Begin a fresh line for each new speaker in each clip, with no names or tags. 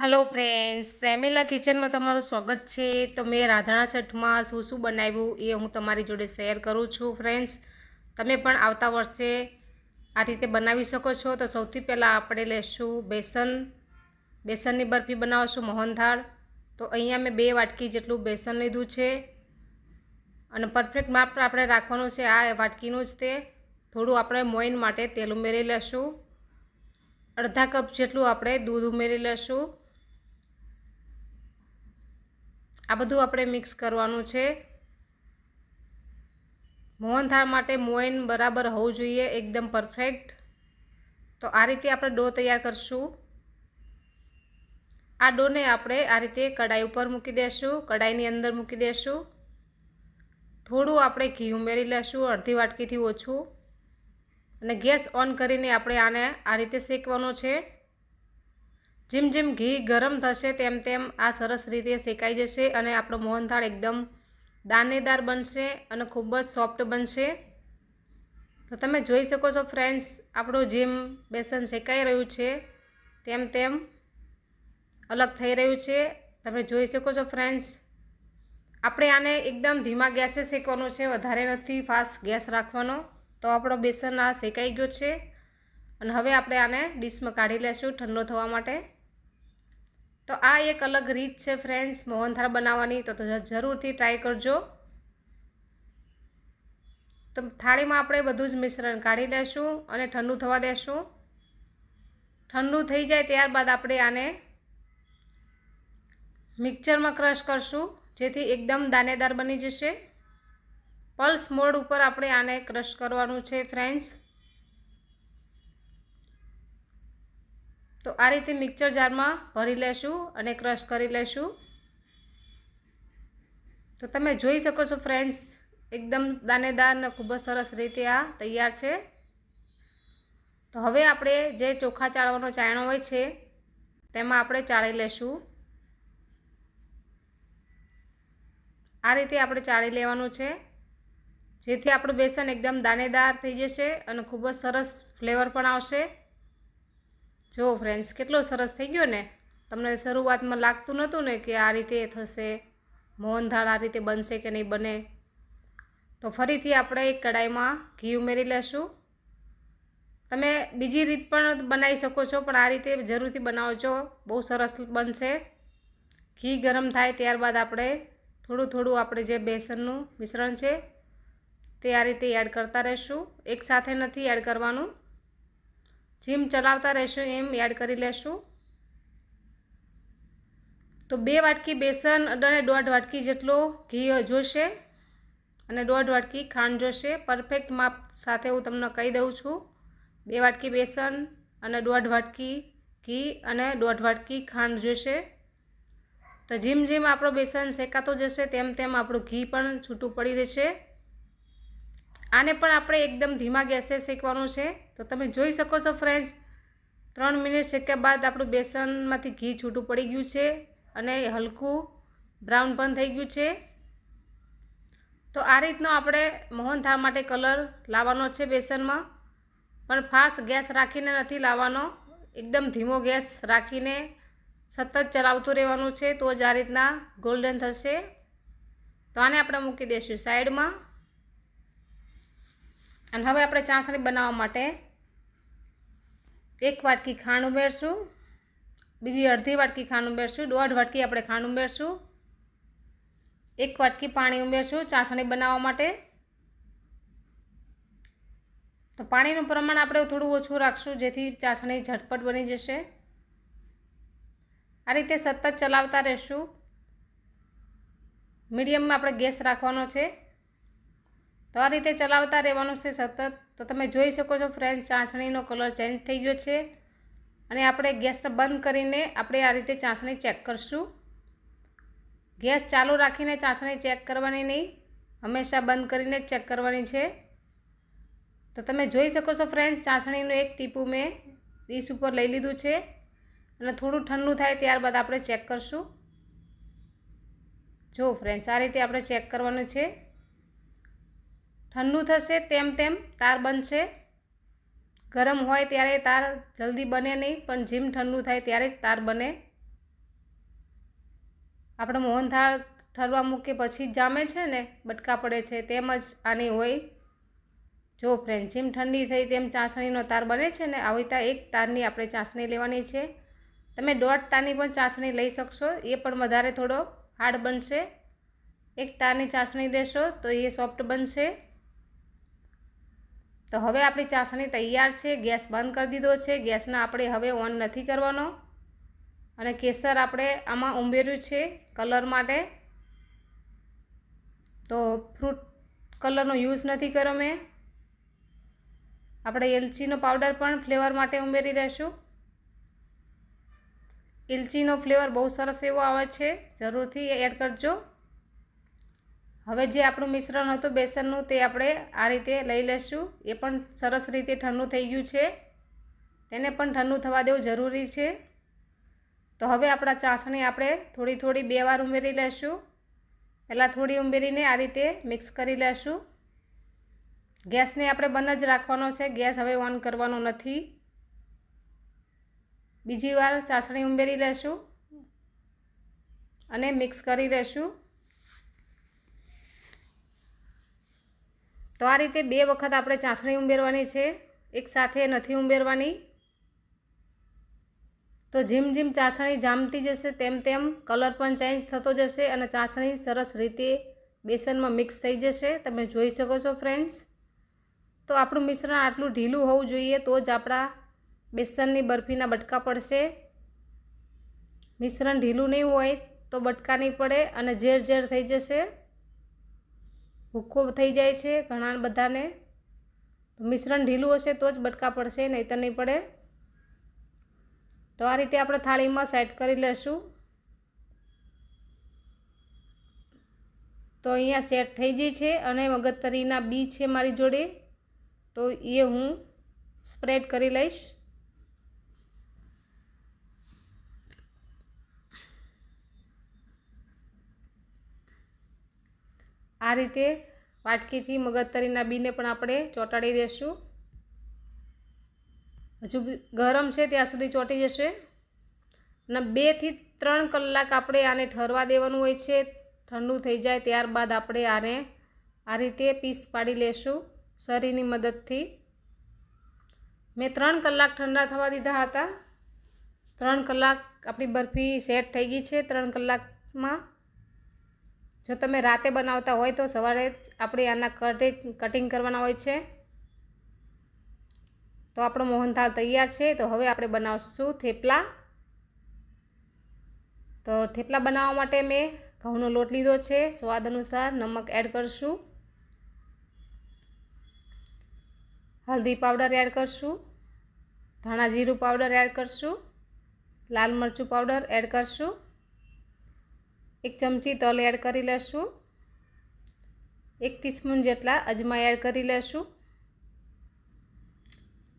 Hello friends પ્રેમિલા કિચનમાં તમારું સ્વાગત છે. તો મેં રાંધણા સેટમાં શું શું બનાવ્યું એ હું તમારી જોડે શેર કરું છું ફ્રેન્ડ્સ તમે પણ આવતા વર્ષે આ રીતે બનાવી શકો છો. તો સૌથી પહેલાં આપણે લેશું બેસન. બેસનની બરફી બનાવશું મોહનથાળ તો અહીંયા મેં બે વાટકી જેટલું બેસન લીધું છે. અને પરફેક્ટ માપ આપણે રાખવાનું છે આ વાટકીનું જ તે. થોડું આપણે મોઈન માટે તેલ ઉમેરી લેશું. અડધા કપ જેટલું આપણે દૂધ ઉમેરી લેશું. આ બધું આપણે મિક્સ કરવાનું છે. મોહનથાળ માટે મોઈન બરાબર હોવું જોઈએ, એકદમ પરફેક્ટ તો આ રીતે આપણે ડો તૈયાર કરશું. આ ડોને આપણે આ રીતે કડાઈ ઉપર મૂકી દેશું કડાઈની અંદર મૂકી દેશું. થોડું આપણે ઘી ઉમેરી લેશું, અડધી વાટકીથી ઓછું. અને ગેસ ઓન કરીને આપણે આને આ રીતે શેકવાનો છે. જેમ જેમ ઘી ગરમ થશે, તેમ તેમ આ સરસ રીતે શેકાઈ જશે અને આપણો મોહનથાળ એકદમ દાનેદાર બનશે અને ખૂબ જ સોફ્ટ બનશે. તો તમે જોઈ શકો છો ફ્રેન્ડ્સ આપણું જેમ બેસન શેકાઈ રહ્યું છે, તેમ તેમ અલગ થઈ રહ્યું છે. તમે જોઈ શકો છો ફ્રેન્ડ્સ આપણે આને એકદમ ધીમા ગેસે શેકવાનું છે, વધારે નથી ફાસ્ટ ગેસ રાખવાનો. તો આપણો બેસન આ શેકાઈ ગયો છે અને હવે આપણે આને ડીશમાં કાઢી લેશું ઠંડો થવા માટે. તો આ એક અલગ રીત છે ફ્રેન્ડ્સ મોહનથાળ બનાવવાની, તો જરૂરથી ટ્રાય કરજો. તો થાળીમાં આપણે બધું જ મિશ્રણ કાઢી લેશું અને ઠંડુ થવા દેશું. ઠંડુ થઈ જાય ત્યારબાદ આપણે આને મિક્સરમાં ક્રશ કરશું, જેથી એકદમ દાનેદાર બની જશે. પલ્સ મોડ ઉપર આપણે આને ક્રશ કરવાનું છે ફ્રેન્ડ્સ. તો આ રીતે મિક્સર જારમાં ભરી લેશું અને ક્રશ કરી લેશું. તો તમે જોઈ શકો છો ફ્રેન્ડ્સ, એકદમ દાનેદાર અને ખૂબ જ સરસ રીતે આ તૈયાર છે. તો હવે આપણે જે ચોખા ચાળવાનો ચાયણો હોય છે, તેમાં આપણે ચાળી લેશું. આ રીતે આપણે ચાળી લેવાનું છે. જેથી આપણું બેસન એકદમ દાણેદાર થઈ જશે અને ખૂબ જ સરસ ફ્લેવર પણ આવશે. જો ફ્રેન્ડ્સ કેટલો સરસ થઈ ગયો ને? તમને શરૂઆતમાં લાગતું નહોતું ને કે આ રીતે થશે મોહનથાળ આ રીતે બનશે કે નહીં બને? તો ફરીથી આપણે એક કડાઈમાં ઘી ઉમેરી લેશું. તમે બીજી રીત પણ બનાવી શકો છો, પણ આ રીતે જરૂરથી બનાવજો બહુ સરસ બનશે. ઘી ગરમ થાય ત્યારબાદ આપણે થોડું થોડું આપણે જે બેસનનું મિશ્રણ છે તે આ રીતે એડ કરતા રહીશું. એકસાથે નથી એડ કરવાનું. જેમ ચલાવતા રહેશું એમ એડ કરી લેશું. તો બે વાટકી બેસન અને દોઢ વાટકી જેટલો ઘી જોશે અને દોઢ વાટકી ખાંડ જોશે. પરફેક્ટ માપ સાથે હું તમને કહી દઉં છું. બે વાટકી બેસન અને દોઢ વાટકી ઘી અને દોઢ વાટકી ખાંડ જોશે. તો જેમ જેમ આપણો બેસન શેકાતો જશે, તેમ તેમ આપણું ઘી પણ છૂટું પડી રહેશે. આને પણ આપણે એકદમ ધીમા ગેસે શેકવાનું છે. તો તમે જોઈ શકો છો ફ્રેન્ડ્સ, ત્રણ મિનિટ શેક્યા બાદ આપણું બેસનમાંથી ઘી છૂટું પડી ગયું છે અને હલકું બ્રાઉન પણ થઈ ગયું છે. તો આ રીતનો આપણે મોહનથાળ માટે કલર લાવવાનો છે બેસનમાં. પણ ફાસ્ટ ગેસ રાખીને નથી લાવવાનો. એકદમ ધીમો ગેસ રાખીને સતત ચલાવતું રહેવાનું છે તો જ આ રીતના ગોલ્ડન થશે. તો આને આપણે મૂકી દઈશું સાઈડમાં. અને હવે આપણે ચાસણી બનાવવા માટે એક વાટકી ખાંડ ઉમેરશું, બીજી અડધી વાટકી ખાંડ ઉમેરશું, દોઢ વાટકી આપણે ખાંડ ઉમેરશું, એક વાટકી પાણી ઉમેરશું ચાસણી બનાવવા માટે. તો પાણીનું પ્રમાણ આપણે થોડું ઓછું રાખશું, જેથી ચાસણી ઝટપટ બની જશે. આ રીતે સતત ચલાવતા રહેશું. મીડિયમમાં આપણે ગેસ રાખવાનો છે. તો આ રીતે ચલાવતા રહેવાનું છે સતત. તો તમે જોઈ શકો છો ફ્રેન્ડ ચાસણીનો કલર ચેન્જ થઈ ગયો છે. અને આપણે ગેસને બંધ કરીને આપણે આ રીતે ચાસણી ચેક કરશું. ગેસ ચાલુ રાખીને ચાસણી ચેક કરવાની નહીં, હંમેશા બંધ કરીને ચેક કરવાની છે. તો તમે જોઈ શકો છો ફ્રેન્ડ ચાસણીનું એક ટીપું મેં ડીશ ઉપર લઈ લીધું છે. અને થોડું ઠંડુ થાય ત્યારબાદ આપણે ચેક કરશું. જો ફ્રેન્ડ્સ, આ રીતે આપણે ચેક કરવાનું છે. ઠંડુ થશે તેમ તેમ તાર બનશે. ગરમ હોય ત્યારે તાર જલ્દી બને નહીં, પણ જેમ ઠંડુ થાય ત્યારે જ તાર બને. આપણે મોહનથાળ ઠરવા મૂકે પછી જામે છે ને, બટકા પડે છે તેમ જ આની હોય. જો ફ્રેન્ડ જેમ ઠંડી થઈ તેમ ચાસણીનો તાર બને છે ને, આવી રીતે એક તારની આપણે ચાસણી લેવાની છે. તમે દોઢ તારની પણ ચાસણી લઈ શકશો, એ પણ વધારે થોડો હાર્ડ બનશે. એક તારની ચાસણી લેશો તો એ સોફ્ટ બનશે. તો હવે આપણી ચાસણી તૈયાર છે, ગેસ બંધ કરી દીધો છે, ગેસને આપણે હવે ઓન નથી કરવાનો. અને કેસર આપણે આમાં ઉમેર્યું છે કલર માટે. તો ફ્રૂટ કલરનો યુઝ નથી કર્યો મેં. આપણે એલચીનો પાવડર પણ ફ્લેવર માટે ઉમેરી દઈશું એલચીનો ફ્લેવર બહુ સરસ એવો આવે છે. જરૂરથી એડ કરજો. હવે જે આપણું મિશ્રણ હતું બેસનનું તે આપણે આ રીતે લઈ લઈશું એ પણ સરસ રીતે ઠંડુ થઈ ગયું છે. તેને પણ ઠંડુ થવા દેવું જરૂરી છે. તો હવે આપણા ચાસણી આપણે થોડી થોડી બે વાર ઉમેરી લઈશું પહેલાં થોડી ઉમેરીને આ રીતે મિક્સ કરી લઈશું ગેસને આપણે બંધ જ રાખવાનો છે. ગેસ હવે ઓન કરવાનો નથી. બીજી વાર ચાસણી ઉમેરી લેશું અને મિક્સ કરી લેશું. તો આ રીતે બે વખત આપણે ચાસણી ઉમેરવાની છે. એકસાથે નથી ઉમેરવાની. તો જેમ જેમ ચાસણી જામતી જશે તેમ તેમ કલર પણ ચેન્જ થતો જશે અને ચાસણી સરસ રીતે બેસનમાં મિક્સ થઈ જશે. તમે જોઈ શકો છો ફ્રેન્ડ્સ તો આપણું મિશ્રણ આટલું ઢીલું હોવું જોઈએ તો જ આપણા બેસનની બરફીના બટકા પડશે. મિશ્રણ ઢીલું નહીં હોય તો બટકા નહીં પડે અને ઝેર ઝેર થઈ જશે. ભૂકો થઈ જાય છે ઘણા બધાને. મિશ્રણ ઢીલું હશે તો જ બટકા પડશે નહીં તો નહીં પડે. તો આ રીતે આપણે થાળીમાં સેટ કરી લેશું. તો અહીંયા સેટ થઈ ગઈ છે અને મગજતરીના બી છે મારી જોડે. તો એ હું સ્પ્રેડ કરી લઈશ. આ રીતે વાટકીથી મગજતરીના બીને પણ આપણે ચોંટાડી દઈશું હજુ ગરમ છે ત્યાં સુધી ચોંટી જશે. અને બેથી ત્રણ કલાક આપણે આને ઠરવા દેવાનું હોય છે. ઠંડુ થઈ જાય ત્યારબાદ આપણે આને આ રીતે પીસ પાડી લેશું શરીરની મદદથી. મેં ત્રણ કલાક ઠંડા થવા દીધા હતા. ત્રણ કલાક આપણી બરફી સેટ થઈ ગઈ છે. ત્રણ કલાકમાં જો તમે રાતે બનાવતા હોય તો સવારે જ આપણે આના કટિંગ કટિંગ કરવાના હોય છે. તો આપણો મોહનથાળ તૈયાર છે. તો હવે આપણે બનાવશું થેપલા. તો થેપલા બનાવવા માટે મેં ઘઉંનો લોટ લીધો છે. સ્વાદ અનુસાર નમક એડ કરશું. હલ્દી પાવડર એડ કરશું. ધાણા જીરું પાવડર એડ કરશું. લાલ મરચું પાવડર એડ કરશું. એક ચમચી તલ એડ કરી લેશું. એક ટીસ્પૂન જેટલા અજમા એડ કરી લેશું.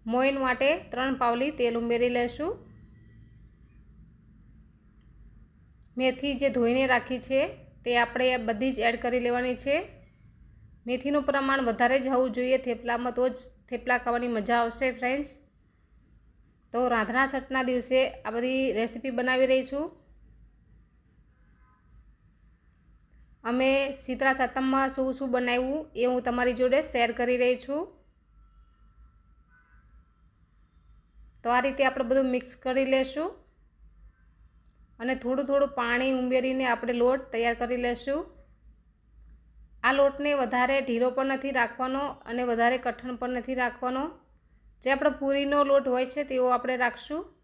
મોઈન માટે ત્રણ પાવલી તેલ ઉમેરી લેશું. મેથી જે ધોઈને રાખી છે, તે આપણે બધી જ એડ કરી લેવાની છે. મેથીનું પ્રમાણ વધારે જ હોવું જોઈએ, થેપલામાં તો જ થેપલા ખાવાની મજા આવશે ફ્રેન્ડ્સ તો રાંધણા સટના દિવસે આ બધી રેસીપી બનાવી રહી છું. અમે શીતળા સાતમમાં શું શું બનાવ્યું એ હું તમારી જોડે શેર કરી રહી છું. તો આ રીતે આપણે બધું મિક્સ કરી લેશું. અને થોડું થોડું પાણી ઉમેરીને આપણે લોટ તૈયાર કરી લેશું. આ લોટને વધારે ઢીલો પણ નથી રાખવાનો અને વધારે કઠણ પણ નથી રાખવાનો. જે આપણો પૂરીનો લોટ હોય છે તેવો આપણે રાખશું.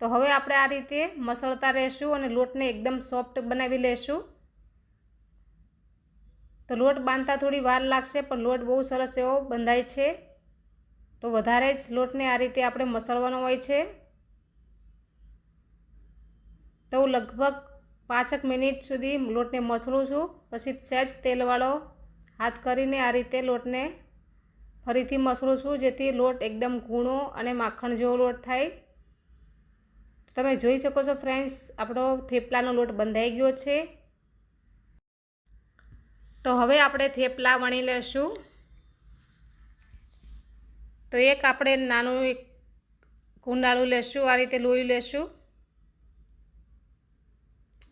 તો હવે આપણે આ રીતે મસળતા રહેશું અને લોટને એકદમ સોફ્ટ બનાવી લેશું. તો લોટ બાંધતા થોડી વાર લાગશે, પણ લોટ બહુ સરસ એવો બંધાય છે. તો વધારે જ લોટને આ રીતે આપણે મસળવાનો હોય છે. તો હું લગભગ પાંચક મિનિટ સુધી લોટને મસળું છું. પછી સહેજ તેલવાળો હાથ કરીને આ રીતે લોટને ફરીથી મસળું છું, જેથી લોટ એકદમ ઘૂણો અને માખણ જેવો લોટ થાય. તમે જોઈ શકો છો ફ્રેન્ડ્સ, આપણો થેપલાનો લોટ બંધાઈ ગયો છે. તો હવે આપણે થેપલા વણી લેશું. તો એક આપણે નાનું એક કુંડાળું લેશું, આ રીતે લોહી લેશું.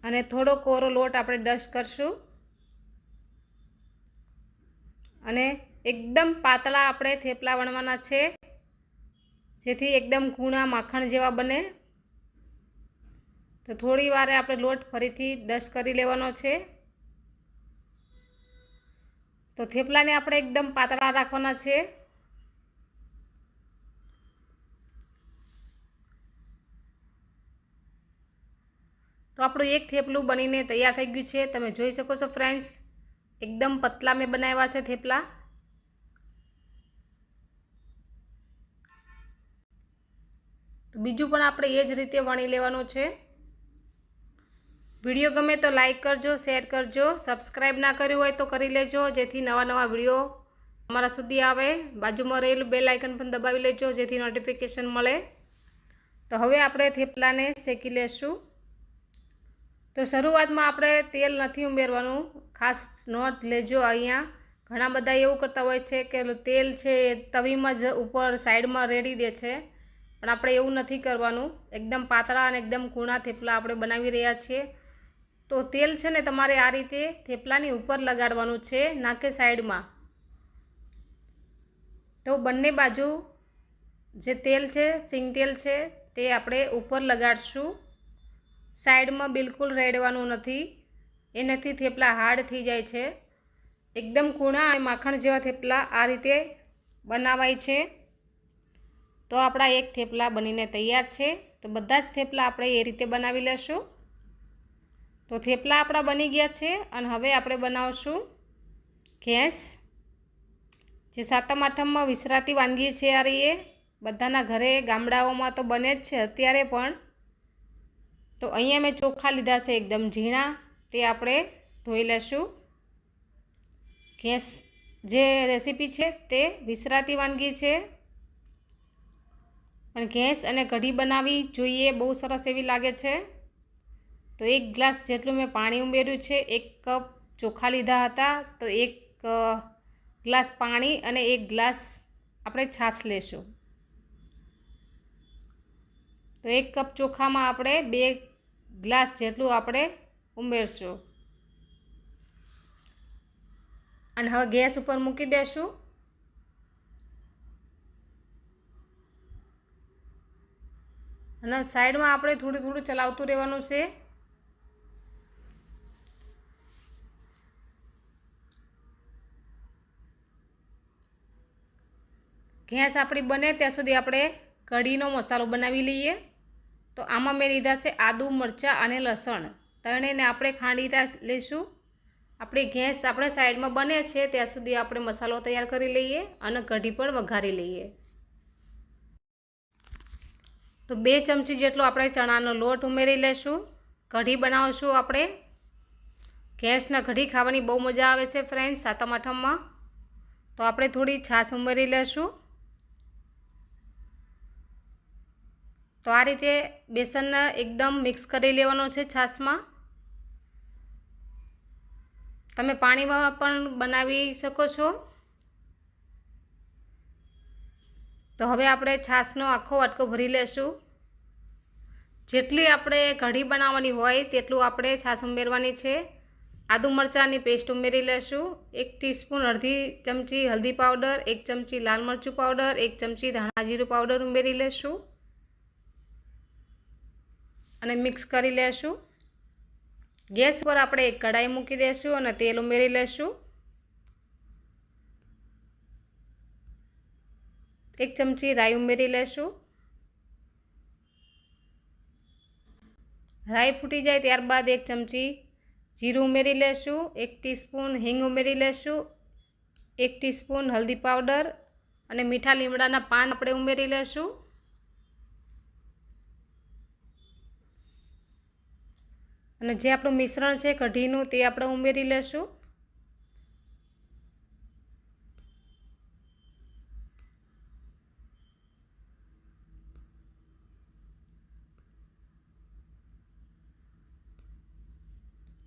અને થોડો કોરો લોટ આપણે ડસ્ટ કરશું. અને એકદમ પાતળા આપણે થેપલા વણવાના છે. જેથી એકદમ કૂણા માખણ જેવા બને. તો થોડી વારે આપણે લોટ ફરીથી ડસ્ટ કરી લેવાનો છે. તો થેપલાને આપણે એકદમ પાતળા રાખવાના છે. તો આપણું એક થેપલું બનીને તૈયાર થઈ ગયું છે. તમે જોઈ શકો છો ફ્રેન્ડ્સ, એકદમ પતલા મેં બનાવ્યા છે થેપલા. તો બીજું પણ આપણે એ જ રીતે વણી લેવાનું છે. વીડિયો ગમે તો લાઈક કરજો, શેર કરજો સબસ્ક્રાઈબ ના કર્યું હોય તો કરી લેજો, જેથી નવા નવા વીડિયો અમારા સુધી આવે. બાજુમાં રહેલું બેલ આઇકન પણ દબાવી લેજો, જેથી નોટિફિકેશન મળે. તો હવે આપણે થેપલાને શેકી લેશું. તો શરૂઆતમાં આપણે તેલ નથી ઉમેરવાનું. ખાસ નોંધ લેજો અહીંયા. ઘણા બધા એવું કરતા હોય છે કે તેલ છે એ તવીમાં જ ઉપર સાઈડમાં રેડી દે છે. પણ આપણે એવું નથી કરવાનું. એકદમ પાતળા અને એકદમ કૂણા થેપલા આપણે બનાવી રહ્યા છીએ. તો તેલ છે ને તમારે આ રીતે થેપલાની ઉપર લગાડવાનું છે નાકે સાઈડમાં. તો બંને બાજુ જે તેલ છે, સિંગ તેલ છે, તે આપણે ઉપર લગાડશું. સાઈડમાં બિલકુલ રેડવાનું નથી. એનાથી થેપલા હાર્ડ થઈ જાય છે. એકદમ કૂણા અને માખણ જેવા થેપલા આ રીતે બનાવાય છે. તો આપણા એક થેપલા બનીને તૈયાર છે. તો બધા જ થેપલા આપણે એ રીતે બનાવી લેશું. તો થેપલા આપણા બની ગયા છે અને હવે આપણે બનાવશું ઘેંસ. જે સાતમ આઠમમાં વિસરાતી વાનગી છે આ રહીએ બધાના ઘરે ગામડાઓમાં તો બને જ છે અત્યારે પણ. તો અહીંયા મેં ચોખા લીધા છે એકદમ ઝીણા. તે આપણે ધોઈ લેશું. ગેસ જે રેસીપી છે તે વિસરાતી વાનગી છે. પણ ગેસ અને કઢી બનાવવી જોઈએ, બહુ સરસ એવી લાગે છે. તો એક ગ્લાસ જેટલું મેં પાણી ઉમેર્યું છે, એક કપ ચોખા લીધા હતા, તો એક ગ્લાસ પાણી અને એક ગ્લાસ આપણે છાશ લેશું. તો એક કપ ચોખામાં આપણે બે ગ્લાસ જેટલું આપણે ઉમેરશું. અને હવે ગેસ ઉપર મૂકી દેશું. અને સાઈડમાં આપણે થોડું થોડું ચલાવતું રહેવાનું છે. ગેસ આપણી બને ત્યાં સુધી આપણે કઢીનો મસાલો બનાવી લઈએ. તો આમાં મેં લીધા છે આદુ, મરચાં અને લસણ. ત્રણેયને આપણે ખાંડી લઈશું. આપણી ગેસ આપણે સાઈડમાં બને છે ત્યાં સુધી આપણે મસાલો તૈયાર કરી લઈએ અને કઢી પણ વઘારી લઈએ. તો બે ચમચી જેટલો આપણે ચણાનો લોટ ઉમેરી લઈશું કઢી બનાવશું આપણે. ગેસના કઢી ખાવાની બહુ મજા આવે છે ફ્રેન્ડ્સ સાતમ આઠમમાં. તો આપણે થોડી છાશ ઉમેરી લઈશું તો આ રીતે બેસનને એકદમ મિક્સ કરી લેવાનો છે છાશમાં. તમે પાણીમાં પણ બનાવી શકો છો. તો હવે આપણે છાશનો આખો વાટકો ભરી લેશું. જેટલી આપણે કઢી બનાવવાની હોય તેટલું આપણે છાશ ઉમેરવાની છે. આદુ મરચાંની પેસ્ટ ઉમેરી લેશું. એક ટીસ્પૂન અડધી ચમચી હલ્દી પાવડર, એક ચમચી લાલ મરચું પાવડર, એક ચમચી ધાણા જીરું પાવડર ઉમેરી લેશું. અને મિક્સ કરી લેશું. ગેસ પર આપણે એક કઢાઈ મૂકી દઈશું અને તેલ ઉમેરી લેશું. એક ચમચી રાઈ ઉમેરી લેશું. રાઈ ફૂટી જાય ત્યારબાદ એક ચમચી જીરું ઉમેરી લેશું. એક ટીસ્પૂન હિંગ ઉમેરી લેશું. એક ટીસ્પૂન હલ્દી પાવડર અને મીઠા લીમડાના પાન આપણે ઉમેરી લેશું. અને જે આપણું મિશ્રણ છે, કઢીનું તે આપણે ઉમેરી લેશું.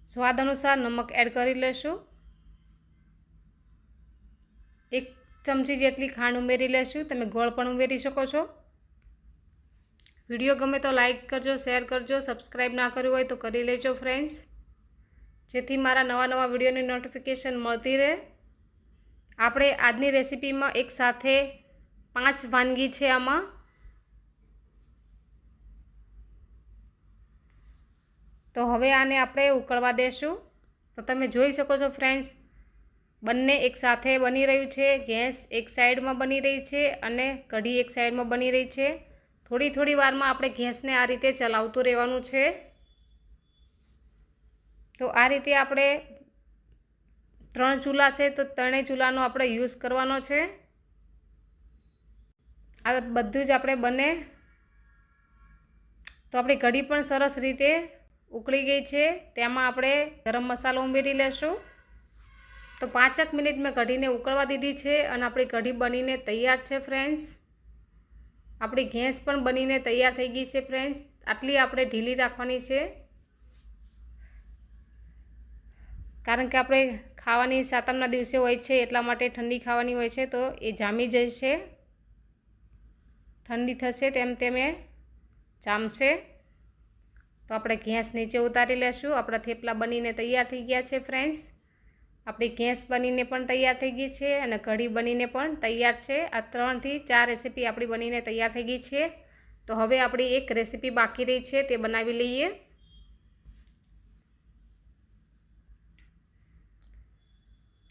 સ્વાદ અનુસાર નમક એડ કરી લેશું. એક ચમચી જેટલી ખાંડ ઉમેરી લેશું. તમે ગોળ પણ ઉમેરી શકો છો. વીડિયો ગમે તો લાઈક કરજો, શેર કરજો સબસ્ક્રાઈબ ના કર્યું હોય તો કરી લેજો ફ્રેન્ડ્સ. જેથી મારા નવા નવા વિડીયોની નોટિફિકેશન મળતી રહે. આપણે આજની રેસીપીમાં એક સાથે પાંચ વાનગી છે આમાં. તો હવે આને આપણે ઉકળવા દેશું. તો તમે જોઈ શકો છો ફ્રેન્ડ્સ, બંને એક સાથે બની રહ્યું છે. ગેસ એક સાઈડમાં બની રહી છે અને કઢી એક સાઈડમાં બની રહી છે. થોડી થોડી વારમાં આપણે ગેસને આ રીતે ચલાવતું રહેવાનું છે. તો આ રીતે આપણે ત્રણ ચૂલા છે, તો ત્રણેય ચૂલાનો આપણે યુઝ કરવાનો છે. આ બધું જ આપણે બને. તો આપણી કઢી પણ સરસ રીતે ઉકળી ગઈ છે. તેમાં આપણે ગરમ મસાલો ઉમેરી લેશું. તો પાંચેક મિનિટ મેં કઢીને ઉકળવા દીધી છે અને આપણી કઢી બનીને તૈયાર છે, ફ્રેન્ડ્સ. આપણી ગેસ પણ બનીને તૈયાર થઈ ગઈ છે ફ્રેન્ડ્સ આટલી આપણે ઢીલી રાખવાની છે. કારણ કે આપણે ખાવાની સાતમના દિવસે હોય છે, એટલા માટે ઠંડી ખાવાની હોય છે, તો એ જામી જશે. ઠંડી થશે તેમ તેમ જામશે. તો આપણે ગેસ નીચે ઉતારી લેશું. આપણા થેપલા બનીને તૈયાર થઈ ગયા છે ફ્રેન્ડ્સ આપણી ગેસ બનીને પણ તૈયાર થઈ ગઈ છે અને કઢી બનીને પણ તૈયાર છે. આ ત્રણથી ચાર રેસીપી આપણી બનીને તૈયાર થઈ ગઈ છે. તો હવે આપણી એક રેસીપી બાકી રહી છે તે બનાવી લઈએ.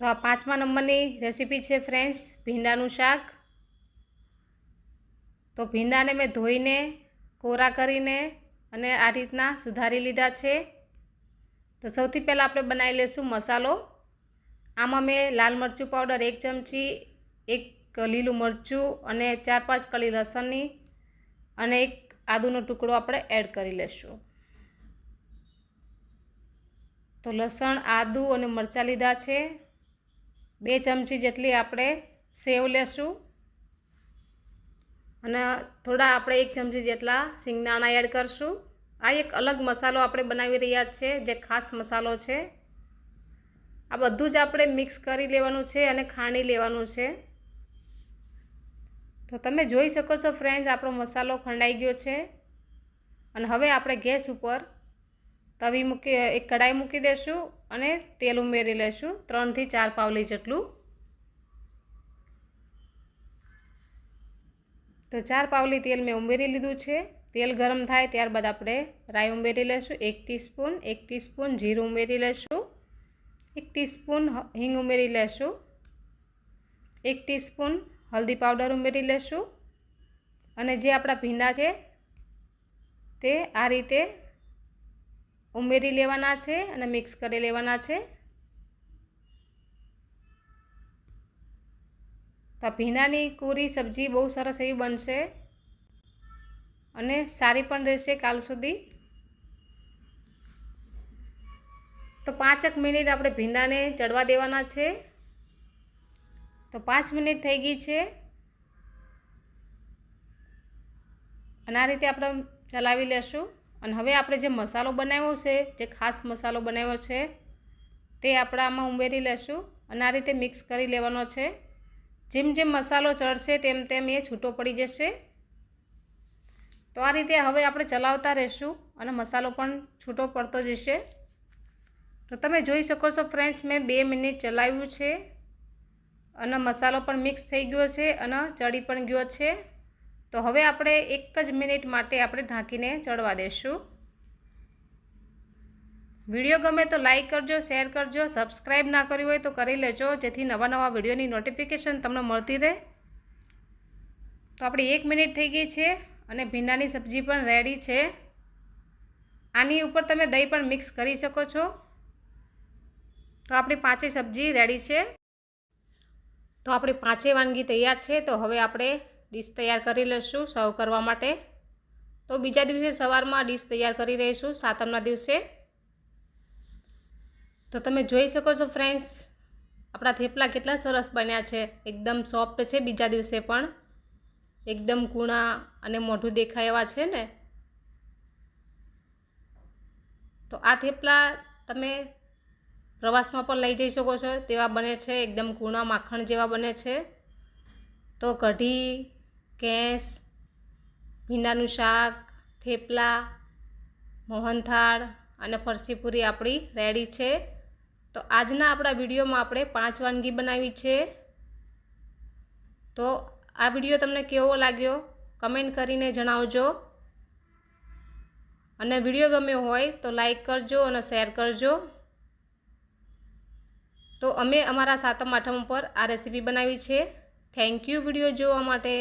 તો આ પાંચમા નંબરની રેસીપી છે ફ્રેન્ડ્સ, ભીંડાનું શાક. તો ભીંડાને મેં ધોઈને, કોરા કરીને અને આ રીતના સુધારી લીધા છે. તો સૌથી પહેલાં આપણે બનાવી લઈશું મસાલો. આમાં મેં લાલ મરચું પાવડર એક ચમચી, એક લીલું મરચું અને ચાર પાંચ કલી લસણની અને એક આદુનો ટુકડો આપણે એડ કરી લઈશું તો લસણ, આદુ અને મરચાં લીધા છે. બે ચમચી જેટલી આપણે સેવ લેશું. અને થોડા આપણે એક ચમચી જેટલા સિંગદાણા એડ કરશું. આ એક અલગ મસાલો આપણે બનાવી રહ્યા છે, જે ખાસ મસાલો છે. આ બધું જ આપણે મિક્સ કરી લેવાનું છે અને ખાણી લેવાનું છે. તો તમે જોઈ શકો છો ફ્રેન્ડ્સ આપણો મસાલો ખંડાઈ ગયો છે. અને હવે આપણે ગેસ ઉપર તવી મૂકી, એક કઢાઈ મૂકી દઈશું અને તેલ ઉમેરી લઈશું ત્રણથી ચાર પાવલી જેટલું. તો ચાર પાવલી તેલ મેં ઉમેરી લીધું છે. તેલ ગરમ થાય ત્યારબાદ આપણે રાઈ ઉમેરી લઈશું એક ટીસ્પૂન એક ટીસ્પૂન જીરું ઉમેરી લઈશું એક ટીસ્પૂન હિંગ ઉમેરી લેશું. એક ટીસ્પૂન હલ્દી પાવડર ઉમેરી લેશું. અને જે આપણા ભીંડા છે, તે આ રીતે ઉમેરી લેવાના છે અને મિક્સ કરી લેવાના છે. તો ભીંડાની કુરી, સબ્જી બહુ સરસ એવી બનશે. અને સારી પણ રહેશે કાલ સુધી. તો પાંચેક મિનિટ આપણે ભીંડાને ચડવા દેવાના છે. તો પાંચ મિનિટ થઈ ગઈ છે. અને આ રીતે આપણે ચલાવી લેશું. અને હવે આપણે જે મસાલો બનાવ્યો છે, જે ખાસ મસાલો બનાવ્યો છે, તે આપણે આમાં ઉમેરી લેશું. અને આ રીતે મિક્સ કરી લેવાનો છે. જેમ જેમ મસાલો ચડશે તેમ તેમ એ છૂટો પડી જશે. તો આ રીતે હવે આપણે ચલાવતા રહેશું અને મસાલો પણ છૂટો પડતો જશે. તો તમે જોઈ શકો છો, ફ્રેન્ડ્સ, મેં બે મિનિટ ચલાવ્યું છે. અને મસાલો પણ મિક્સ થઈ ગયો છે અને ચડી પણ ગયો છે. તો હવે આપણે એક જ મિનિટ માટે આપણે ઢાંકીને ચડવા દઈશું વીડિયો ગમે તો લાઈક કરજો, શેર કરજો, સબસ્ક્રાઈબ ના કર્યું હોય તો કરી લેજો, જેથી નવા નવા વિડીયોની નોટિફિકેશન તમને મળતી રહે. તો આપણી એક મિનિટ થઈ ગઈ છે અને ભીંડાની સબ્જી પણ રેડી છે. આની ઉપર તમે દહીં પણ મિક્સ કરી શકો છો. તો આપણી પાંચેય સબ્જી રેડી છે. તો આપણી પાંચેય વાનગી તૈયાર છે, તો હવે આપણે ડીશ તૈયાર કરી લઈશું સર્વ કરવા માટે. તો બીજા દિવસે સવારમાં ડીશ તૈયાર કરી રહીશું, સાતમના દિવસે. તો તમે જોઈ શકો છો ફ્રેન્ડ્સ આપણા થેપલા કેટલા સરસ બન્યા છે, એકદમ સોફ્ટ છે બીજા દિવસે પણ. એકદમ કૂણા અને મોઢું દેખાય એવા છે ને. તો આ થેપલા તમે પ્રવાસમાં પણ લઈ જઈ શકો છો. તેવા બને છે, એકદમ કૂણા માખણ જેવા બને છે. તો કઢી, કેસ, ભીંડાનું શાક, થેપલા, મોહનથાળ અને ફરસીપુરી આપણી રેડી છે. તો આજના આપણા વિડીયોમાં આપણે પાંચ વાનગી બનાવી છે. તો આ વીડિયો તમને કેવો લાગ્યો? કમેન્ટ કરીને જણાવજો. અને વીડિયો ગમ્યો હોય તો લાઈક કરજો અને શેર કરજો. તો અમે અમારા સાતમ આઠમ ઉપર આ રેસીપી બનાવી છે. થેન્ક યુ વીડિયો જોવા માટે.